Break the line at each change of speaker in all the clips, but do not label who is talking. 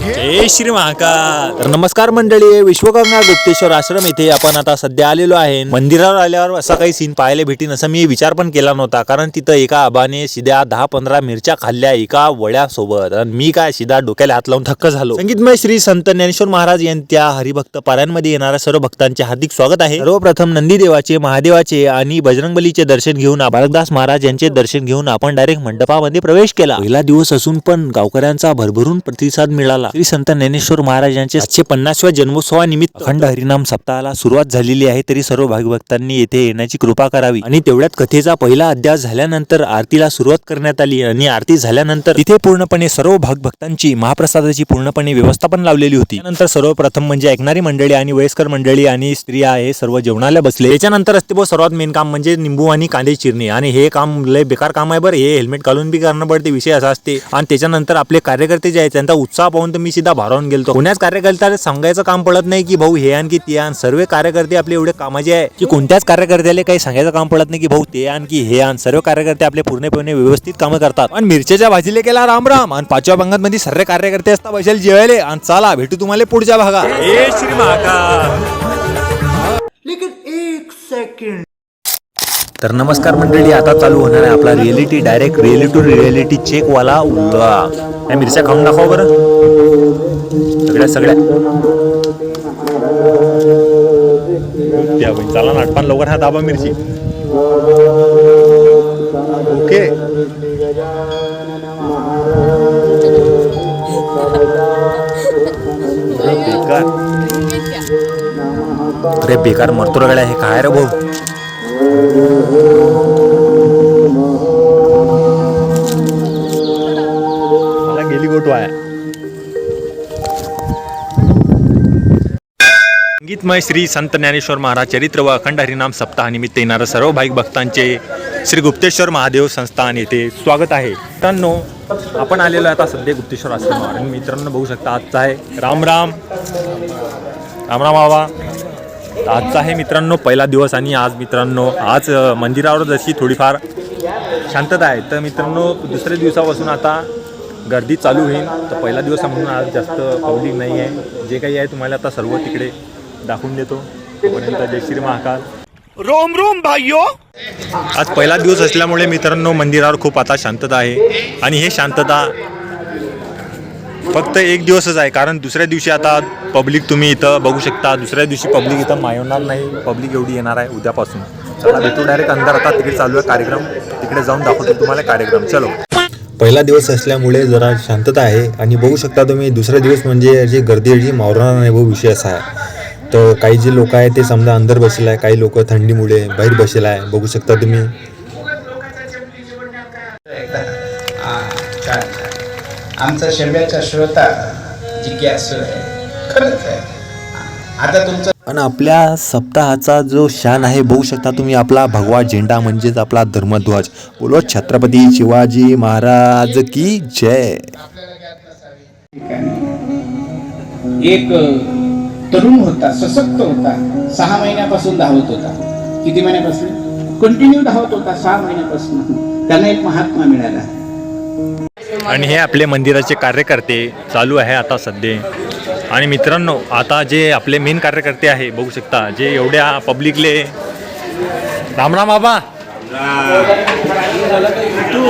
जय श्री महाकाल.
तर नमस्कार मंडळी विश्वकर्मा गुप्तेश्वर आश्रम येथे आपण आता सध्या आलेलो आहे. मंदिरावर आल्यावर असा काही सीन पाहायला भेटीन असं मी विचार पण केला नव्हता कारण तिथं एका आबाने सिध्या दहा पंधरा मिरच्या खाल्ल्या एका वड्यासोबत. आणि मी काय सिधा डोक्याला हात लावून थक्क झालो. संगीतमय श्री संत ज्ञानेश्वर महाराज यांच्या हरिभक्त पारायणमध्ये येणाऱ्या सर्व भक्तांचे हार्दिक स्वागत आहे. सर्वप्रथम नंदीदेवाचे महादेवाचे आणि बजरंगबलीचे दर्शन घेऊन बालकदास महाराज यांचे दर्शन घेऊन आपण डायरेक्ट मंडपामध्ये प्रवेश केला. पहिला दिवस असून पण गावकऱ्यांचा भरभरून प्रतिसाद मिळाला. श्री संत ज्ञानेश्वर महाराज यांचे सातशे पन्नासव्या जन्मोत्सवानिमित्त अखंड हरिनाम सप्ताहाला सुरुवात झालेली आहे तरी सर्व भागभक्तांनी येथे येण्याची कृपा करावी. आणि तेवढ्यात कथेचा पहिला अध्याय झाल्यानंतर आरतीला सुरुवात करण्यात आली आणि आरती झाल्यानंतर तिथे पूर्णपणे सर्व भागभक्तांची महाप्रसादाची पूर्णपणे व्यवस्था पण लावलेली होती. त्यानंतर सर्वप्रथम म्हणजे ऐकणारी मंडळी आणि वयस्कर मंडळी आणि स्त्रिया हे सर्व जेवणाला बसले. त्याच्यानंतर असते बघ सर्वात मेन काम म्हणजे निंबू आणि कांदे चिरणे. आणि हे काम लय बेकार काम आहे बरं. हे हेल्मेट घालून बी करणं पडते विषय असा असते. आणि त्याच्यानंतर आपले कार्यकर्ते जे आहेत त्यांचा उत्साह पाहून मी सीधा भारावून गेलो कोण्याच कार्यकर्त्याला सांगायचं काम पडत नाही की भाऊ हे आणखी ते आण. सर्व कार्यकर्ते आपले एवढे कामाचे आहे की कोणत्याच कार्यकर्त्याला काही सांगायचं काम पडत नाही की भाऊ ते आण की हे आण. सर्व कार्यकर्ते आपले पूर्णपणे व्यवस्थित कामं करतात. आणि मिरच्याच्या भाजीले केला राम राम. आणि पाचव्या भागात मध्ये सर्व कार्यकर्ते असतात बसेल जेवायले. आणि चला भेटू तुम्हाला पुढच्या भागात.
जय श्री महाकाल.
तर नमस्कार मंडळी आता चालू होणार आहे आपला reality direct reality to reality check वाला उल्ला या मिरच्या खाऊन दाखवा बरं. सगळ्या सगळ्या. त्या बाई, चला नाटपान लवकर हा दाबा मिरची. ओके. बेकार. अरे बेकार मरतो रगड्या हे काय रे भाऊ? संगीतमय श्री संत ज्ञानेश्वर महाराज चरित्र व अखंड हरिनाम सप्ताहानिमित्त येणाऱ्या सर्व भाविक भक्तांचे श्री गुप्तेश्वर महादेव संस्थान येथे स्वागत आहे. मित्रांनो आपण आलेलो आहे आता सध्या गुप्तेश्वर आश्रमावर. आणि मित्रांनो बघू शकता आजचा आहे राम राम. राम राम बाबा. आजचा आहे मित्रांनो पहिला दिवस आणि आज मित्रांनो आज मंदिरावर जशी थोडीफार शांतता आहे तर मित्रांनो दुसऱ्या दिवसापासून आता गर्दी चालू होईल. तर पहिला दिवस म्हणून आज जास्त पब्लिक नाही आहे जे काही आहे तुम्हाला आता सर्व तिकडे दाखवून देतो. तोपर्यंत जय श्री महाकाल.
रोम रोम भाइयों
आज पहिला दिवस असल्यामुळे मित्रांनो मंदिरावर खूप आता शांतता आहे. आणि हे शांतता फक्त एक दिवसच आहे कारण दुसऱ्या दिवशी आता पब्लिक तुम्ही इथं बघू शकता. दुसऱ्या दिवशी पब्लिक इथं मायवणार नाही. पब्लिक एवढी येणार आहे उद्यापासून. चला भेटू डायरेक्ट अंदर आता तिकडे चालू आहे कार्यक्रम. तिकडे जाऊन दाखवतो तुम्हाला कार्यक्रम. चलो. पहिला दिवस असल्यामुळे जरा शांतता आहे. आणि बघू शकता तुम्ही दुसरा दिवस म्हणजे याची गर्दी याची मावणार नाही भाऊ विषय असा आहे. तर काही जे लोक आहे ते समजा अंदर बसले आहे काही लोक थंडीमुळे बाहेर बसले आहे बघू शकता तुम्ही.
आमचा शंभ्याचा श्रोता जिज्ञासू आहे. खरंच आहे. आता तुमचं
आणि आपल्या सप्ताहाचा जो शान आहे बघू शकता तुम्ही आपला भगवा झेंडा म्हणजेच आपला धर्मध्वज. बोलो छत्रपती शिवाजी महाराज की जय.
एक तरुण होता सशक्त होता. सहा महिन्यापासून धावत होता. किती महिन्यापासून? कंटिन्यू धावत होता सहा महिन्यापासून. त्यांना एक महात्मा मिळाला.
आणि हे आपले मंदिराचे कार्यकर्ते चालू आहे आता सध्या. आणि मित्रांनो आता जे आपले मेन कार्यकर्ते आहे बघू शकता जे एवढ्या पब्लिकले राम राम बाबा.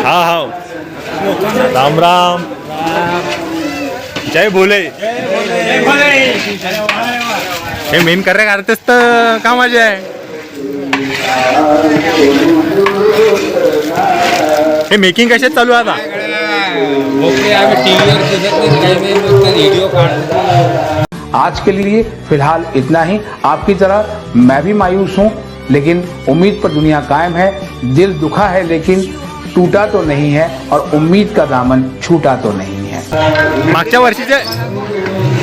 हा हा. राम राम. जय बोले हे मेन कार्यकर्तेच तर कामाचे आहे. हे मेकिंग कशात चालू आता?
आज के लिए फिलहाल इतना ही। आपकी तरह मैं भी मायूस हूँ लेकिन उम्मीद पर दुनिया कायम है। दिल दुखा है लेकिन टूटा तो नहीं है और उम्मीद का दामन छूटा तो नहीं है।
मागच्या वर्षीचे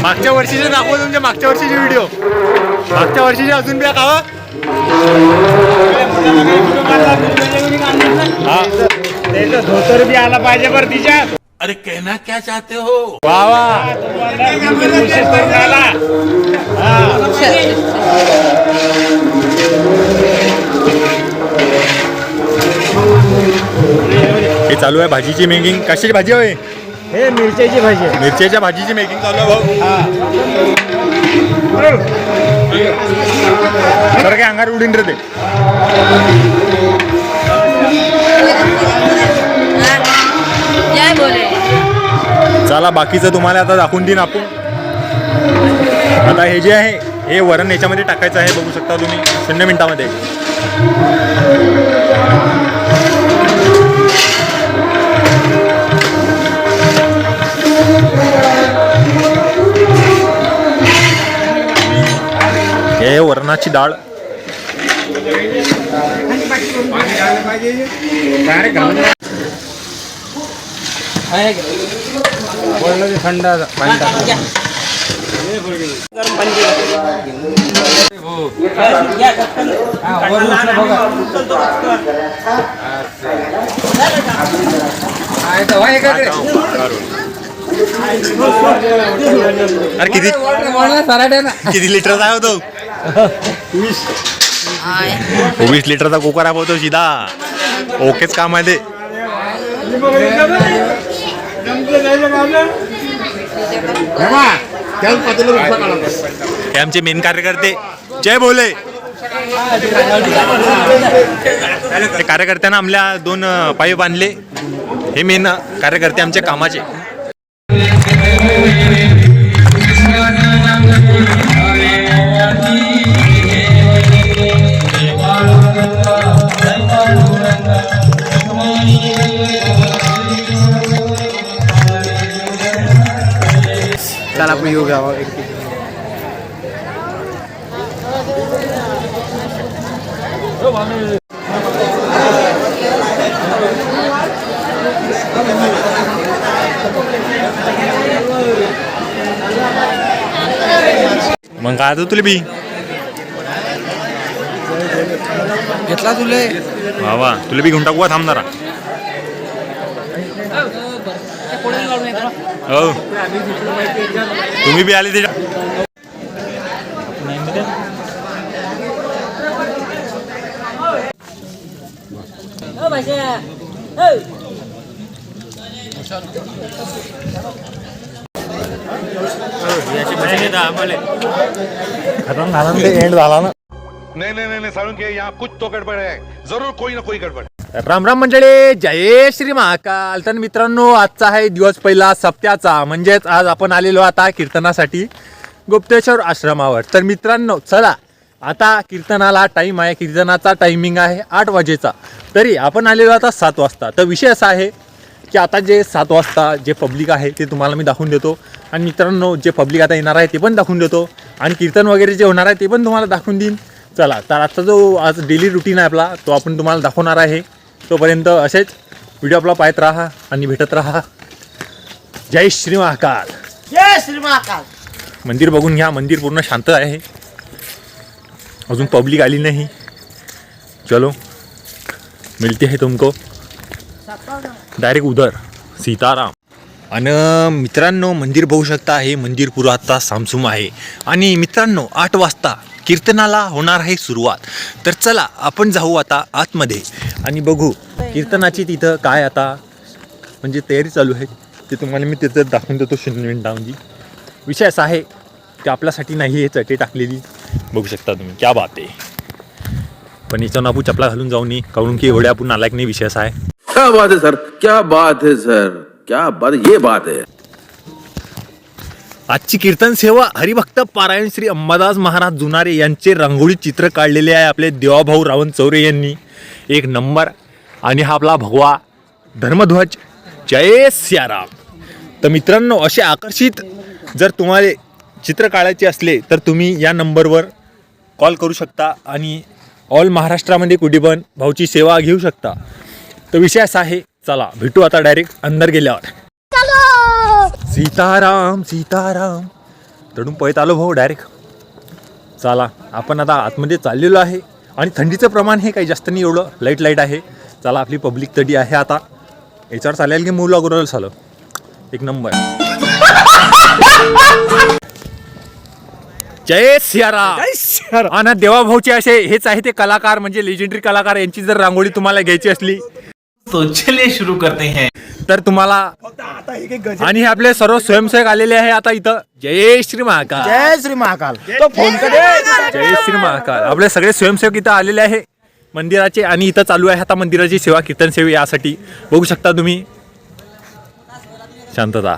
मागच्या वर्षीचे दाखवा तुमच्या मागच्या वर्षीचे व्हिडिओ मागच्या वर्षीचे अजून बी खावा हा.
धोतर भी आला पाहिजे बरं तिच्यात.
अरे कहना क्या चाहते हो?
वा वा. हे. चालू आहे भाजीची मेकिंग कशाची भाजी होय
हे मिरच्याची भाजी. आहे.
मिरच्याच्या भाजीची मेकिंग चालू आहे भाऊ. तर काय अंगार उडीन रे ते. चला बाकीचं तुम्हाला आता दाखवून देईन आपण. आता हे जे आहे हे वरण याच्यामध्ये टाकायचं आहे बघू शकता तुम्ही. शून्य मिनिटामध्ये. वरणाची डाळ. अरे किती किती आहे हो तो? वीस. लिटरचा कुकर आहे भाऊ तो सीधा. ओकेच काम आहे ते. हे आमचे मेन कार्यकर्ते. जय भोले. ते कार्यकर्त्यांना आमल्या दोन पाईप बांधले. हे मेन कार्यकर्ते आमच्या कामाचे. मग काय आता तुला बी?
घेतला तुले?
वा वा तुला बी घेऊन टाकू का? थांब जरा हो तुम्ही बी आले त्याच्या खतम झाला ना ते एंड झाला ना
नहीं नहीं नहीं, नहीं सारुण यहाँ कुछ तो गड़बड़ है। जरूर कोई ना कोई गड़बड़।
राम राम मंडळी जय श्री महाकाल. तर मित्रांनो आजचा आहे दिवस पहिला सप्त्याचा. म्हणजेच आज आपण आलेलो आता कीर्तनासाठी गुप्तेश्वर आश्रमावर. तर मित्रांनो चला आता कीर्तनाला टाईम आहे. कीर्तनाचा टायमिंग आहे आठ वाजेचा. तरी आपण आलेलो आता सात वाजता. तर विषय असा आहे की आता जे सात वाजता जे पब्लिक आहे ते तुम्हाला मी दाखवून देतो. आणि मित्रांनो जे पब्लिक आता येणार आहे ते पण दाखवून देतो. आणि कीर्तन वगैरे जे होणार आहे ते पण तुम्हाला दाखवून देईन. चला तर आजचा जो आज डेली रुटीन आहे आपला तो आपण तुम्हाला दाखवणार आहे. तोपर्यंत असेच व्हिडिओ आपला पाहत राहा आणि भेटत राहा. जय श्री महाकाल
जय श्री महाकाल
मंदिर बघून घ्या मंदिर पूर्ण शांत आहे. अजून पब्लिक आली नाही. चलो मिलते है तुमको. डायरेक्ट उधर सीताराम. आणि मित्रांनो मंदिर बघू शकता हे मंदिर पुरा आता सामसूम आहे. आणि मित्रांनो आठ वाजता कीर्तनाला होणार आहे सुरुवात. तर चला आपण जाऊ आता आतमध्ये. आणि बघू कीर्तनाची तिथं काय आता म्हणजे तयारी चालू आहे ते तुम्हाला मी तिथं दाखवून देतो शून्य मिनिटामध्ये विषय असा आहे की आपल्यासाठी नाही हे चटे टाकलेली. बघू शकता तुम्ही क्या बात आहे. पण याच्यानं आपण चपला घालून जाऊ नये काढून की एवढ्या आपण नालायक नाही विषय असा आहे.
क्या बात आहे सर? क्या बात आहे सर? क्या बात ये बात है।
आजची कीर्तन सेवा हरिभक्त पारायण श्री अंबादास महाराज जुनारे यांचे रांगोळी चित्र काढलेले आहे आपले देवाभाऊ रावण चौरे यांनी. एक नंबर. आणि हा आपला भगवा धर्मध्वज. जय सियाराम. तर मित्रांनो असे आकर्षित जर तुम्हाला चित्र काढायचे असले तर तुम्ही या नंबरवर कॉल करू शकता आणि ऑल महाराष्ट्रामध्ये कुठे पण भाऊची सेवा घेऊ शकता. तर विषय असा आहे चला भेटू आता डायरेक्ट अंदर गेल्यावर. सीताराम सीताराम. तडून पळत आलो भाऊ डायरेक्ट चला आपण आता आतमध्ये चाललेलो आहे. आणि थंडीचं प्रमाण हे काही जास्त नाही एवढं. लाइट लाइट आहे. चला आपली पब्लिक तडी आहे आता. याच्यावर चालेल की मूल लागून झालं एक नंबर जय सियाराम. आणि देवाभाऊचे असे हेच आहे ते कलाकार म्हणजे लेजेंडरी कलाकार यांची जर रांगोळी तुम्हाला घ्यायची असली
तो चलिए शुरू करते हैं।
तर तुम्हाला आणि हे आपले सर्व स्वयंसेवक आलेले आहे आता इथं. जय श्री महाकाल.
जय श्री महाकाल. तो फोन
जय श्री महाकाल. आपले सगळे स्वयंसेवक इथं आलेले आहे. मंदिराचे आणि इथं चालू आहे आता मंदिराची सेवा कीर्तन सेवे यासाठी. बघू शकता तुम्ही. शांतता.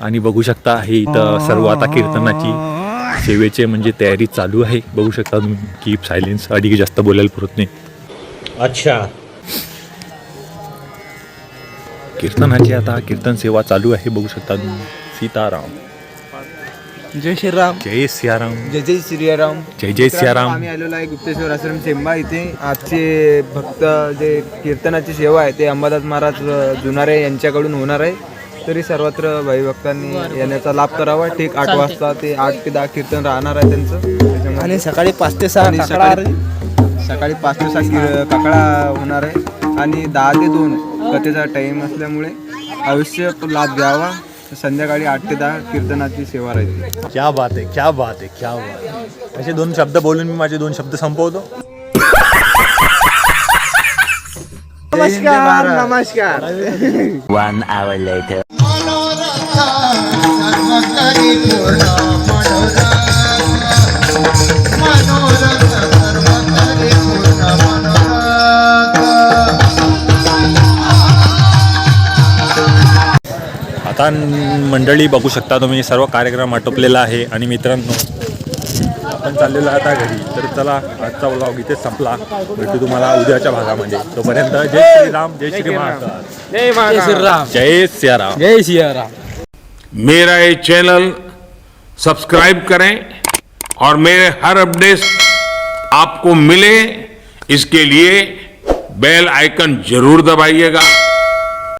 आणि बघू शकता हे इथं सर्व आता कीर्तनाची सेवेचे म्हणजे तयारी चालू आहे. बघू शकता तुम्ही. कीप सायलेन्स अधिक जास्त बोलायला पुरत नाही. अच्छा. कीर्तनाची आता कीर्तन सेवा चालू आहे बघू शकता तुम्ही. सीताराम.
जय श्रीराम.
जय सियाराम.
जय जय श्रीराम.
जय जय सियाराम.
आम्ही आलेलो आहे गुप्तेश्वर आश्रम चेंबा इथे. आजचे भक्त जे कीर्तनाची सेवा आहे ते अंबादास महाराज जुनारे यांच्याकडून होणार आहे. तरी सर्वत्र भाई भक्तांनी येण्याचा लाभ करावा. ठीक आठ वाजता ते आठ ते दहा कीर्तन राहणार आहे त्यांचं. आणि सकाळी पाच ते सहा सकाळी सकाळी पाच ते सहा काकडा होणार आहे. आणि दहा ते दोन. कथेचा टाइम असल्यामुळे आयुष्य लाभ घ्यावा. संध्याकाळी आठ ते दहा कीर्तनाची सेवा राहते
क्या बात आहे क्या बात आहे क्या बात आहे. असे दोन शब्द बोलून मी माझे दोन शब्द संपवतो.
नमस्कार नमस्कार.
आता मंडळी बघू शकता तुम्ही. सर्व कार्यक्रम आटोपलेला आहे. आणि मित्रांनो आपण चाललेलो आता घरी. तर चला आजचा ब्लॉग इथेच संपला. भेटू तुम्हाला उद्याच्या भागामध्ये. तोपर्यंत जय श्रीराम जय श्री महाकाल
जय श्रीराम.
जय सियाराम.
जय सियाराम.
मेरा ये चैनल सब्सक्राइब करें और मेरे हर अपडेट आपको मिले इसके लिए बेल आइकन जरूर दबाइएगा।